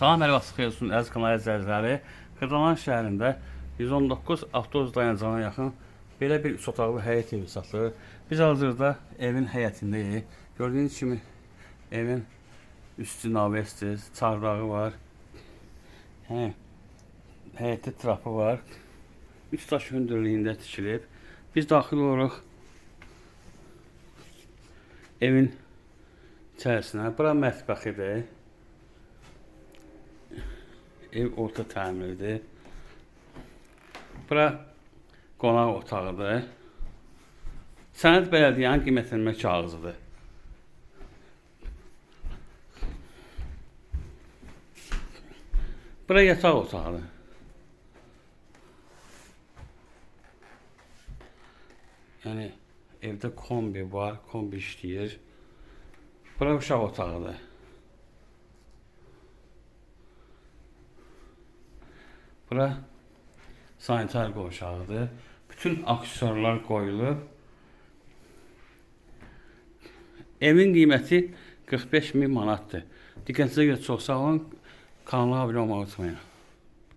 Salam hər vaxt xeyir olsun əziz kanal izləyiciləri. Xırdalan şəhərində 119 avtobus dayanacağına yaxın belə bir üç otaqlı həyət evi satılır. Biz hazırda evin həyətindəyik. Gördüyünüz kimi evin üstü navesdir, çardağı var. Hə, həyətdə trapı var. Üç daş hündürlüyündə tikilib. Biz daxil oluruq evin içərisinə. Bura mətbəxidir. Ev orta təmirlidir. Bura qonaq otağıdır. Sənəd bələdiyyənin qiymətlənmə kağızıdır. Bura yataq otağıdır. Yəni evdə kombi var, kombi işləyir. Bura uşaq otağıdır. Bura sanitar qovşağıdır. Bütün aksesuarlar qoyulub. Evin qiyməti 45 min manatdır. Diqqətinizə görə çox sağ olun. Kanala abunə olmağı unutmayın.